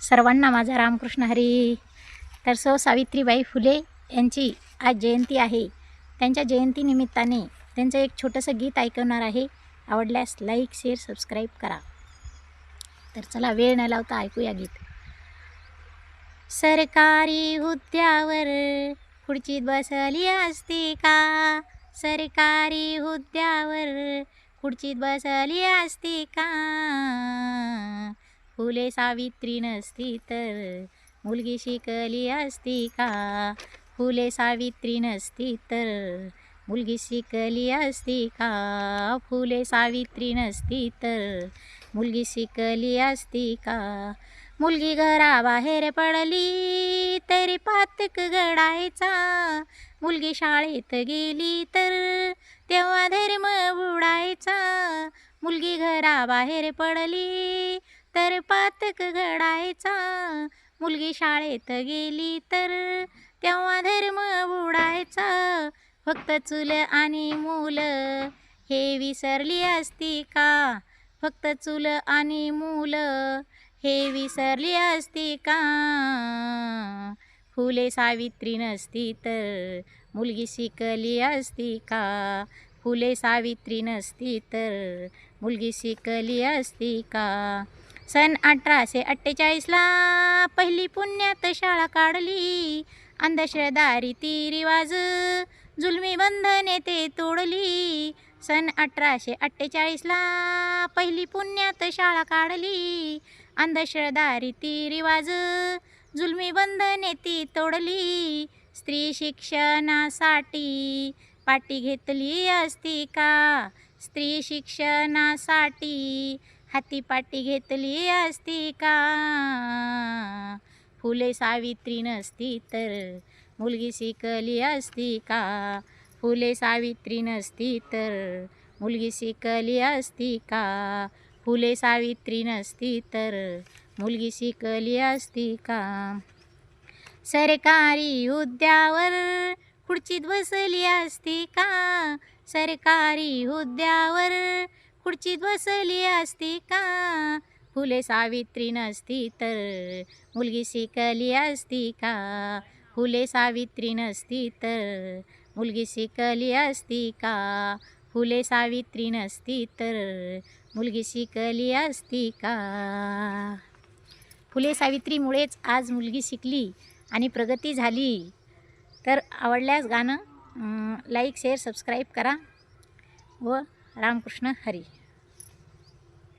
सर्वांना माझा रामकृष्ण हरी. तर सो सावित्रीबाई फुले यांची आज जयंती आहे. त्यांच्या जयंतीनिमित्ताने त्यांचं एक छोटंसं गीत ऐकवणार आहे. आवडल्यास लाईक शेअर सबस्क्राईब करा. तर चला वेळ न लावता ऐकूया गीत. सरकारी हुद्द्यावर खुर्चीत बसली असती का? सरकारी हुद्द्यावर खुर्चीत बसली असती का? फुले सावित्री नसती तर मुलगी शिकली असती का? फुले सावित्री नसती तर मुलगी शिकली असती का? फुले सावित्री नसती तर मुलगी शिकली असती का? मुलगी घराबाहेर पडली तरी पातक घडायचा मुलगी शाळेत गेली तर तेव्हा धर्म बुडायचा. मुलगी घराबाहेर पडली तर पातक घडायचा. मुलगी शाळेत गेली तर तेव्हा धर्म बुडायचा. फक्त चूल आणि मूल हे विसरली असती का? फक्त चूल आणि मूल हे विसरली असती का? फुले सावित्री नसती तर मुलगी शिकली असती का? फुले सावित्री नसती तर मुलगी शिकली असती का? सन अठराशे अठ्ठेचाळीसला पहिली पुण्यात शाळा काढली. अंधश्रद्धा रीती रिवाज जुलमी बंधने ते तोडली. सन अठराशे अठ्ठेचाळीसला पहिली पुण्यात शाळा काढली. अंधश्रद्धा रीती रिवाज जुलमी बंधने ती तोडली. स्त्री शिक्षणासाठी पाठी घेतली असती का? स्त्री शिक्षणासाठी हाती पाटी घेतली असती का? फुले सावित्री नसती तर मुलगी शिकली असती का? फुले सावित्री नसती तर मुलगी शिकली असती का? फुले सावित्री नसती तर मुलगी शिकली असती का? सरकारी हुद्द्यावर खुर्चीत बसली असती का? सरकारी हुद्द्यावर खुर्चीत बसली असती का? फुले सावित्री नसती तर मुलगी शिकली असती का? फुले सावित्री नसती तर मुलगी शिकली असती का? फुले सावित्री नसती तर मुलगी शिकली असती का? फुले सावित्रीमुळेच आज मुलगी शिकली आणि प्रगती झाली. तर आवडल्यास गाणं लाईक शेअर सबस्क्राईब करा व रामकृष्ण हरी.